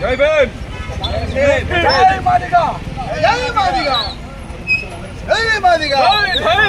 జై భీమ్! జై మాదిగా! జై మాదిగా! జై మాదిగా! జై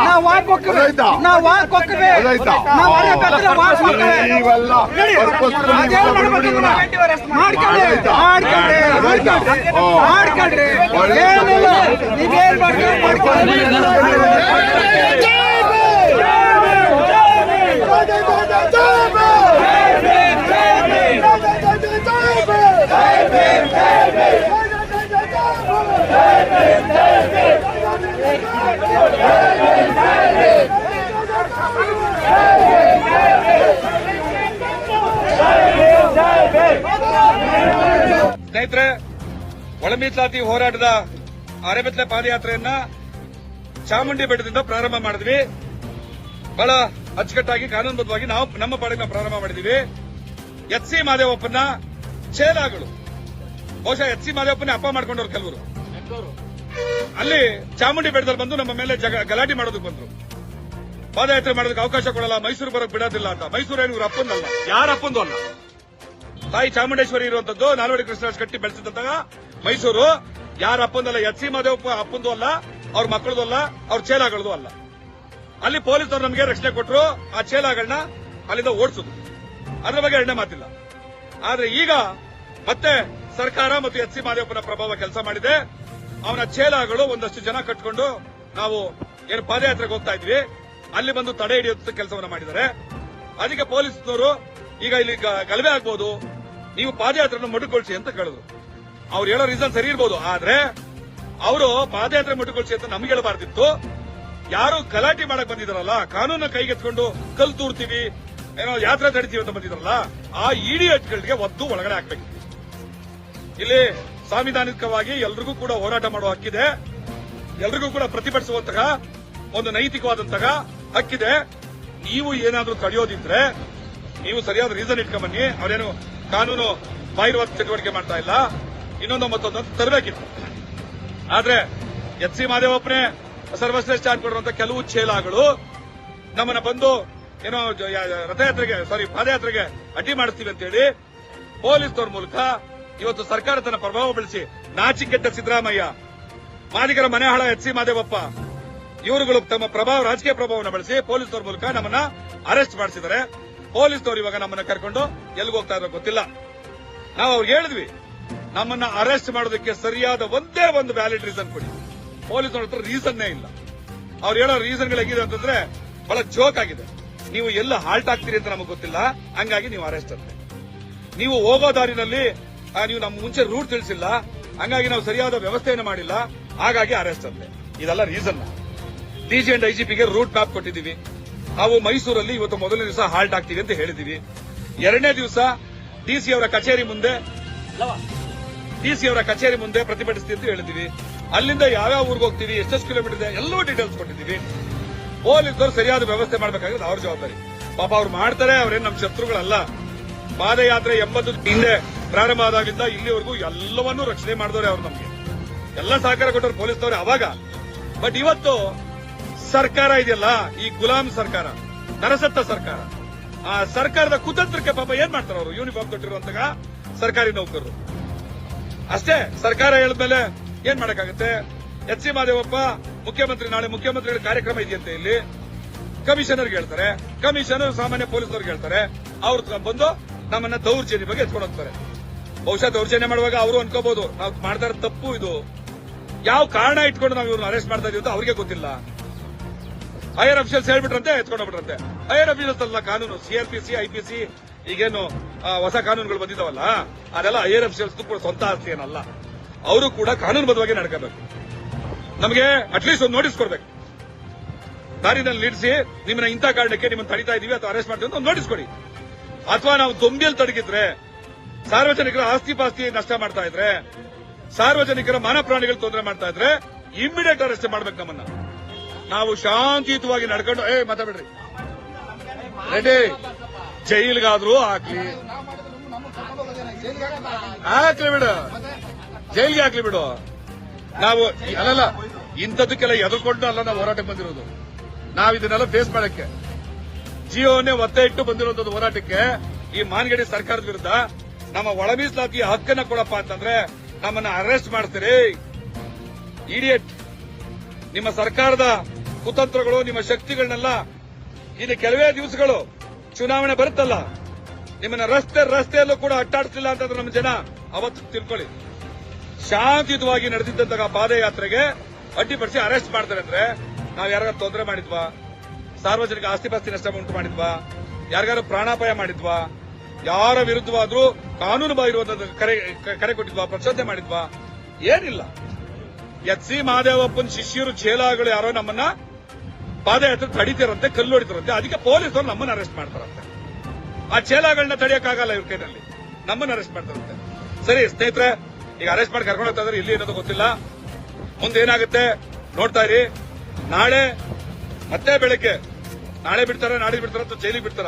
ವಾಪಸ್ ತಗೊಳ್ಳಿ ಅದನ್ನ. ಗೊತ್ತಾಯ್ತಾ? ಗೊತ್ತಾಯ್ತಾ? ನೀವೆಲ್ಲ purposefully ಮಾತಾಡ್ಬಿಡಿ ಇವನ್ನ. ಗೊತ್ತಾಯ್ತಾ? ಗೊತ್ತಾಯ್ತಾ? ಓ. ಒಳ್ಳೆ ಸ್ನೇಹಿತರೆ, ಒಳಮೀಸಲಾತಿ ಹೋರಾಟದ ಅರೆಬೆತ್ತಲೆ ಪಾದಯಾತ್ರೆಯನ್ನ ಚಾಮುಂಡಿ ಬೆಟ್ಟದಿಂದ ಪ್ರಾರಂಭ ಮಾಡಿದ್ವಿ. ಬಹಳ ಅಚ್ಚುಕಟ್ಟಾಗಿ, ಕಾನೂನುಬದ್ಧವಾಗಿ ನಾವು ನಮ್ಮ ಪಾಡಿಗೆ ಪ್ರಾರಂಭ ಮಾಡಿದೀವಿ ಎಚ್ ಸಿ ಮಾದೇವಪ್ಪನ ಚೇಲಾಗಳು ಬಹುಶಃ ಎಚ್ ಸಿ ಮಾದೇವಪ್ಪನ ಅಪ್ಪ ಮಾಡ್ಕೊಂಡವ್ರು ಕೆಲವರು. ಅಲ್ಲಿ ಚಾಮುಂಡಿ ಬೆಟ್ಟದಲ್ಲಿ ಬಂದು ನಮ್ಮ ಮೇಲೆ ಗಲಾಟೆ ಮಾಡೋದಕ್ಕೆ ಬಂದ್ರು. ಪಾದಯಾತ್ರೆ ಮಾಡೋದಕ್ಕೆ ಅವಕಾಶ ಕೊಡಲ್ಲ, ಮೈಸೂರು ಬರೋಕ್ ಬಿಡೋದಿಲ್ಲ ಅಂತ. ಮೈಸೂರು ಏನು ಇವ್ರ ಅಪ್ಪಂದಲ್ಲ. ಯಾರ ಅಪ್ಪಂದು ಅಲ್ಲ. ತಾಯಿ ಚಾಮುಂಡೇಶ್ವರಿ ಇರುವಂತದ್ದು ನಾಲ್ವಡಿ ಕೃಷ್ಣರಾಜ್ ಕಟ್ಟಿ ಬೆಳೆಸಿದಂತಹ ಮೈಸೂರು. ಯಾರ ಅಪ್ಪಂದಲ್ಲ, ಎಚ್ ಸಿ ಮಾದೇವಪ್ಪ ಅಪ್ಪಂದು ಅಲ್ಲ, ಅವ್ರ ಮಕ್ಕಳದು ಅಲ್ಲ, ಅವ್ರ ಚೇಲಾಗಳದು ಅಲ್ಲ. ಅಲ್ಲಿ ಪೊಲೀಸರು ನಮಗೆ ರಕ್ಷಣೆ ಕೊಟ್ಟರು ಆ ಚೇಲಾಗಳನ್ನ ಅಲ್ಲಿಂದ ಓಡಿಸಿದ್ರು ಅದ್ರ ಬಗ್ಗೆ ಎರಡನೇ ಮಾತಿಲ್ಲ. ಆದ್ರೆ ಈಗ ಮತ್ತೆ ಸರ್ಕಾರ ಮತ್ತು ಎಚ್ ಸಿ ಮಾದೇವಪ್ಪನ ಪ್ರಭಾವ ಕೆಲಸ ಮಾಡಿದೆ. ಅವನ ಚೇಲಾಗಳು ಒಂದಷ್ಟು ಜನ ಕಟ್ಕೊಂಡು ನಾವು ಏನು ಪಾದಯಾತ್ರೆಗೆ ಹೋಗ್ತಾ ಇದ್ವಿ. ಅಲ್ಲಿ ಬಂದು ತಡೆ ಹಿಡಿಯುವಂತ ಕೆಲಸವನ್ನ ಮಾಡಿದ್ದಾರೆ. ಅದಕ್ಕೆ ಪೊಲೀಸ್ನವರು ಈಗ ಇಲ್ಲಿ ಗಲಭೆ ಆಗ್ಬೋದು. ನೀವು ಪಾದಯಾತ್ರೆಯನ್ನು ಮೊಟಕುಗೊಳಿಸಿ ಅಂತ ಕೇಳಿದ್ರು. ಅವ್ರು ಹೇಳೋ ರೀಸನ್ ಸರಿ ಇರ್ಬೋದು, ಆದ್ರೆ ಅವರು ಪಾದಯಾತ್ರೆ ಮೊಟಕುಗೊಳಿಸಿ ಅಂತ ನಮ್ಗೆ ಹೇಳಬಾರ್ದಿತ್ತು. ಯಾರು ಗಲಾಟೆ ಮಾಡಕ್ ಬಂದಿದಾರಲ್ಲ, ಕಾನೂನ ಕೈಗೆತ್ಕೊಂಡು ಕಲ್ ತೂರ್ತೀವಿ, ಏನೋ ಯಾತ್ರೆ ತಡಿತೀವಿ ಅಂತ ಬಂದಿದ್ರಲ್ಲ, ಆ ಇಡಿಯಟ್ಗಳಿಗೆ ಒದ್ದು ಒಳಗಡೆ ಹಾಕ್ಬೇಕು. ಇಲ್ಲಿ ಸಾಂವಿಧಾನಿಕವಾಗಿ ಎಲ್ರಿಗೂ ಕೂಡ ಹೋರಾಟ ಮಾಡುವ ಹಕ್ಕಿದೆ. ಎಲ್ರಿಗೂ ಕೂಡ ಪ್ರತಿಭಟಿಸುವಂತಹ ಒಂದು ನೈತಿಕವಾದಂತಹ ಹಕ್ಕಿದೆ. ನೀವು ಏನಾದ್ರೂ ತಡೆಯೋದಿದ್ರೆ, ನೀವು ಸರಿಯಾದ ರೀಸನ್ ಇಟ್ಕೊಂಬನ್ನಿ ಅವರೇನು ಕಾನೂನು ಬಾಹಿರುವ ಚಟುವಟಿಕೆ ಮಾಡ್ತಾ ಇಲ್ಲ. ಇನ್ನೊಂದು ಮತ್ತೊಂದು ಅಂತ ತರಬೇಕಿತ್ತು. ಆದ್ರೆ ಎಚ್ ಸಿ ಮಾದೇವಪ್ಪನೇ ಸರ್ವಶ್ರೇಷ್ಠ ಅನ್ಕೊಂಡಿರುವಂತಹ ಕೆಲವು ಚೇಲಾಗಳು ನಮ್ಮನ್ನ ಬಂದು ಏನೋ ರಥಯಾತ್ರೆಗೆ ಸಾರಿ ಪಾದಯಾತ್ರೆಗೆ ಅಡ್ಡಿ ಮಾಡಿಸ್ತೀವಿ ಅಂತೇಳಿ ಪೊಲೀಸ್ನವ್ರ ಮೂಲಕ ಇವತ್ತು ಸರ್ಕಾರ ತನ್ನ ಪ್ರಭಾವ ಬೆಳೆಸಿ ನಾಚಿಕೆಟ್ಟ ಸಿದ್ದರಾಮಯ್ಯ ಮಾದಿಗರ ಮನೆ ಹಾಳ ಎಚ್ ಸಿ ಮಾದೇವಪ್ಪ, ಇವರುಗಳು ತಮ್ಮ ಪ್ರಭಾವ, ರಾಜಕೀಯ ಪ್ರಭಾವವನ್ನು ಬಳಸಿ ಪೊಲೀಸ್ನವ್ರ ಮೂಲಕ ನಮ್ಮನ್ನ ಅರೆಸ್ಟ್ ಮಾಡಿಸಿದ್ದಾರೆ. ಪೊಲೀಸ್ನವ್ರು ಇವಾಗ ನಮ್ಮನ್ನ ಕರ್ಕೊಂಡು ಎಲ್ಲಿಗೆ ಹೋಗ್ತಾ ಇರೋ ಗೊತ್ತಿಲ್ಲ. ನಾವು ಅವ್ರಿಗೆ ಹೇಳಿದ್ವಿ, ನಮ್ಮನ್ನ ಅರೆಸ್ಟ್ ಮಾಡೋದಕ್ಕೆ ಸರಿಯಾದ ಒಂದೇ ಒಂದು ವ್ಯಾಲಿಡ್ ರೀಸನ್ ಕೊಡಿ. ಪೊಲೀಸ್ ಹತ್ರ ರೀಸನ್ನೇ ಇಲ್ಲ. ಅವ್ರು ಹೇಳೋ ರೀಸನ್ಗಳು ಹೇಗಿದೆ ಅಂತಂದ್ರೆ ಬಹಳ ಜೋಕ್ ಆಗಿದೆ. ನೀವು ಎಲ್ಲ ಹಾಲ್ಟ್ ಆಗ್ತೀರಿ ಅಂತ ನಮಗೆ ಗೊತ್ತಿಲ್ಲ, ಹಂಗಾಗಿ ನೀವು ಅರೆಸ್ಟ್ ಅಂತೆ. ನೀವು ಹೋಗೋ ದಾರಿನಲ್ಲಿ ನೀವು ನಮ್ಮ ಮುಂಚೆ ರೂಟ್ ತಿಳಿಸಿಲ್ಲ, ಹಂಗಾಗಿ ನಾವು ಸರಿಯಾದ ವ್ಯವಸ್ಥೆಯನ್ನು ಮಾಡಿಲ್ಲ, ಹಾಗಾಗಿ ಅರೆಸ್ಟ್ ಅಂತೆ. ಇದೆಲ್ಲ ರೀಸನ್ ಡಿಜಿ ಅಂಡ್ ಐಜಿಪಿಗೆ ರೂಟ್ ಮ್ಯಾಪ್ ಕೊಟ್ಟಿದ್ದೀವಿ. ನಾವು ಮೈಸೂರಲ್ಲಿ ಇವತ್ತು ಮೊದಲನೇ ದಿವಸ ಹಾಲ್ಟ್ ಆಗ್ತೀವಿ ಅಂತ ಹೇಳಿದೀವಿ ಎರಡನೇ ದಿವಸ ಡಿಸಿ ಅವರ ಕಚೇರಿ ಮುಂದೆ ಡಿಸಿ ಅವರ ಕಚೇರಿ ಮುಂದೆ ಪ್ರತಿಭಟಿಸ್ತೀವಿ ಅಂತ ಹೇಳಿದೀವಿ ಅಲ್ಲಿಂದ ಯಾವ್ಯಾವ ಊರಿಗೆ ಹೋಗ್ತೀವಿ, ಎಷ್ಟೆಷ್ಟು ಕಿಲೋಮೀಟರ್ ಇದೆ ಎಲ್ಲವೂ ಡೀಟೇಲ್ಸ್ ಕೊಟ್ಟಿದ್ದೀವಿ. ಪೊಲೀಸರು ಸರಿಯಾದ ವ್ಯವಸ್ಥೆ ಮಾಡಬೇಕಾಗಿರೋದು ಅವ್ರ ಜವಾಬ್ದಾರಿ. ಪಾಪ ಅವ್ರು ಮಾಡ್ತಾರೆ, ಅವ್ರೇನು ನಮ್ಮ ಶತ್ರುಗಳಲ್ಲ. ಪಾದಯಾತ್ರೆ ಎಂಬತ್ತು ಹಿಂದೆ ಪ್ರಾರಂಭ ಆದಾಗಿಂದ ಇಲ್ಲಿವರೆಗೂ ಎಲ್ಲವನ್ನೂ ರಕ್ಷಣೆ ಮಾಡಿದವರೇ ಅವ್ರು ನಮಗೆ. ಎಲ್ಲ ಸಹಕಾರ ಕೊಟ್ಟವ್ರು ಪೊಲೀಸ್ನವ್ರೆ ಅವಾಗ. ಬಟ್ ಇವತ್ತು ಸರ್ಕಾರ ಇದೆಯಲ್ಲ, ಈ ಗುಲಾಮ್ ಸರ್ಕಾರ, ನರಸತ್ತ ಸರ್ಕಾರ, ಆ ಸರ್ಕಾರದ ಕುತಂತ್ರಕ್ಕೆ ಪಾಪ ಏನ್ ಮಾಡ್ತಾರೆ ಅವರು? ಯೂನಿಫಾರ್ಮ್ ಕೊಟ್ಟಿರುವಂತಹ ಸರ್ಕಾರಿ ನೌಕರರು. ಅಷ್ಟೇ, ಸರ್ಕಾರ ಹೇಳಿದ್ಮೇಲೆ ಏನ್ ಮಾಡಕ್ಕಾಗತ್ತೆ? ಎಚ್ ಸಿ ಮಾದೇವಪ್ಪ, ಮುಖ್ಯಮಂತ್ರಿ, ನಾಳೆ ಮುಖ್ಯಮಂತ್ರಿಗಳ ಕಾರ್ಯಕ್ರಮ ಇದೆಯಂತೆ ಇಲ್ಲಿ. ಕಮಿಷನರ್ಗೆ ಹೇಳ್ತಾರೆ. ಕಮಿಷನರ್ ಸಾಮಾನ್ಯ ಪೊಲೀಸರಿಗೆ ಹೇಳ್ತಾರೆ. ಅವ್ರ ಬಂದು ನಮ್ಮನ್ನ ದೌರ್ಜನ್ಯ ಬಗ್ಗೆ ಎತ್ಕೊಂಡು ಹೋಗ್ತಾರೆ. ಬಹುಶಃ ದೌರ್ಜನ್ಯ ಮಾಡುವಾಗ ಅವರು ಅನ್ಕೋಬಹುದು. ನಾವು ಮಾಡ್ತಾ ಇರೋ ತಪ್ಪು ಇದು. ಯಾವ ಕಾರಣ ಇಟ್ಕೊಂಡು ನಾವು ಇವ್ರನ್ನ ಅರೆಸ್ಟ್ ಮಾಡ್ತಾ ಇದೀವಿ ಅಂತ ಅವ್ರಿಗೆ ಗೊತ್ತಿಲ್ಲ. ಹೈಯರ್ ಅಫಿಷಿಯಲ್ಸ್ ಹೇಳ್ಬಿಟ್ರಂತೆ ಎತ್ಕೊಂಡು ಹೋಗ್ಬಿಟ್ರಂತೆ ಹೈಯರ್ ಅಫಿಷಿಯಲ್ಸ್ ಅಲ್ಲ ಕಾನೂನು ಸಿಆರ್ಪಿಸಿ ಐಪಿಸಿ ಈಗೇನು ಹೊಸ ಕಾನೂನುಗಳು ಬಂದಿದಾವಲ್ಲ, ಅದೆಲ್ಲ ಹೈಯರ್ ಅಫಿಷಿಯಲ್ಸ್ ಕೂಡ ಸ್ವಂತ ಆಸ್ತಿ ಏನಲ್ಲ. ಅವರು ಕೂಡ ಕಾನೂನುಬದ್ಧವಾಗಿ ನಡ್ಕೋಬೇಕು. ನಮಗೆ ಅಟ್ಲೀಸ್ಟ್ ಒಂದು ನೋಟಿಸ್ ಕೊಡ್ಬೇಕು. ದಾರಿನಲ್ಲಿ ನಿಲ್ಲಿಸಿ, ನಿಮ್ಮನ್ನ ಇಂಥ ಕಾರಣಕ್ಕೆ ನಿಮ್ಮನ್ನು ತಡಿತಾ ಇದೀವಿ ಅಥವಾ ಅರೆಸ್ಟ್ ಮಾಡ್ತೀವಿ ಅಂತ ಒಂದು ನೋಟಿಸ್ ಕೊಡಿ. ಅಥವಾ ನಾವು ದೊಂಬಿಯಲ್ಲಿ ತಡಗಿದ್ರೆ, ಸಾರ್ವಜನಿಕರ ಆಸ್ತಿ ಪಾಸ್ತಿ ನಷ್ಟ ಮಾಡ್ತಾ ಇದ್ರೆ, ಸಾರ್ವಜನಿಕರ ಮಾನ ಪ್ರಾಣಿಗಳು ತೊಂದರೆ ಮಾಡ್ತಾ ಇದ್ರೆ ಇಮ್ಮಿಡಿಯೇಟ್ ಅರೆಸ್ಟ್ ಮಾಡ್ಬೇಕು ನಮ್ಮನ್ನ. ನಾವು ಶಾಂತಿಯುತವಾಗಿ ನಡ್ಕೊಂಡು, ಏ ಮಾತಾಡ್ರಿ ರೆಡ್ಡಿ ಜೈಲ್ಗಾದ್ರೂ ಹಾಕ್ಲಿ. ಹಾಕ್ಲಿ ಬಿಡು. ಜೈಲ್ಗೆ ಹಾಕ್ಲಿ ಬಿಡು. ನಾವು ಅಲ್ಲಲ್ಲ ಇಂಥದಕ್ಕೆಲ್ಲ ಎದುರ್ಕೊಂಡು ಅಲ್ಲ ನಾವು ಹೋರಾಟಕ್ಕೆ ಬಂದಿರೋದು. ನಾವು ಇದನ್ನೆಲ್ಲ ಫೇಸ್ ಮಾಡಕ್ಕೆ. ಜಿಯೋನೇ ಒತ್ತೆ ಇಟ್ಟು ಬಂದಿರುವಂತದ್ದು ಹೋರಾಟಕ್ಕೆ ಈ ಮಾನ್ಗಡಿ ಸರ್ಕಾರದ ವಿರುದ್ಧ ನಮ್ಮ ಒಳ ಮೀಸಲಾತಿಯ ಹಕ್ಕನ್ನ ಕೊಡಪ್ಪ ಅಂತಂದ್ರೆ ನಮ್ಮನ್ನ ಅರೆಸ್ಟ್ ಮಾಡ್ತೀರಿ. ಇಡಿಯಟ್ ನಿಮ್ಮ ಸರ್ಕಾರದ ಕುತಂತ್ರಗಳು, ನಿಮ್ಮ ಶಕ್ತಿಗಳನ್ನೆಲ್ಲ ಇನ್ನು ಕೆಲವೇ ದಿವಸಗಳು ಚುನಾವಣೆ ಬರುತ್ತಲ್ಲ, ನಿಮ್ಮನ್ನ ರಸ್ತೆ, ರಸ್ತೆಯಲ್ಲೂ ಕೂಡ ಅಟ್ಟಾಡಿಸ್ಲಿಲ್ಲ ಅಂತಂದ್ರೆ ನಮ್ಮ ಜನ ಅವತ್ತು ತಿಳ್ಕೊಳ್ಳಿ. ಶಾಂತಿಯುತವಾಗಿ ನಡೆದಿದ್ದಂತಹ ಪಾದಯಾತ್ರೆಗೆ ಅಡ್ಡಿಪಡಿಸಿ ಅರೆಸ್ಟ್ ಮಾಡ್ತಾರೆ ಅಂದ್ರೆ ನಾವು ಯಾರಿಗಾರು ತೊಂದರೆ ಮಾಡಿದ್ವಾ? ಸಾರ್ವಜನಿಕ ಆಸ್ತಿಪಾಸ್ತಿ ನಷ್ಟ ಉಂಟು ಮಾಡಿದ್ವಾ? ಯಾರಿಗಾರು ಪ್ರಾಣಾಪಾಯ ಮಾಡಿದ್ವಾ? ಯಾರ ವಿರುದ್ಧವಾದ್ರೂ ಕಾನೂನು ಬಾಹಿರುವಂತ ಕರೆ ಕರೆ ಕೊಟ್ಟಿದ್ವಾ? ಪ್ರಚೋದನೆ ಮಾಡಿದ್ವಾ? ಏನಿಲ್ಲ. ಎಚ್ ಸಿ ಮಹಾದೇವಪ್ಪನ ಶಿಷ್ಯರು ಚೇಲಾಗಳು ಯಾರೋ ನಮ್ಮನ್ನ ಪಾದಯಾತ್ರೆ ತಡಿತಿರಂತೆ, ಕಲ್ಲು ಹೊಡಿತಾರಂತೆ. ಅದಕ್ಕೆ ಪೊಲೀಸರು ನಮ್ಮನ್ನ ಅರೆಸ್ಟ್ ಮಾಡ್ತಾರಂತೆ. ಆ ಚೇಲಾಗಳನ್ನ ತಡೆಯಕ್ಕಾಗಲ್ಲ ಇವ್ರ ಕೈನಲ್ಲಿ. ನಮ್ಮನ್ನ ಅರೆಸ್ಟ್ ಮಾಡ್ತಾರಂತೆ. ಸರಿ, ಸ್ನೇಹಿತರೆ, ಈಗ ಅರೆಸ್ಟ್ ಮಾಡಿ ಕರ್ಕೊಂಡು ಹೋಗ್ತಾ ಇದ್ರೆ. ಇಲ್ಲಿ ಏನೋ ಗೊತ್ತಿಲ್ಲ. ಮುಂದೆ ಏನಾಗುತ್ತೆ? ನೋಡ್ತಾ ಇರಿ. ನಾಳೆ ಮತ್ತೆ ಬೆಳಗ್ಗೆ. ನಾಳೆ ಬಿಡ್ತಾರ ನಾಳೆ ಬಿಡ್ತಾರ ಅಥವಾ ಜೈಲಿಗೆ ಬಿಡ್ತಾರ?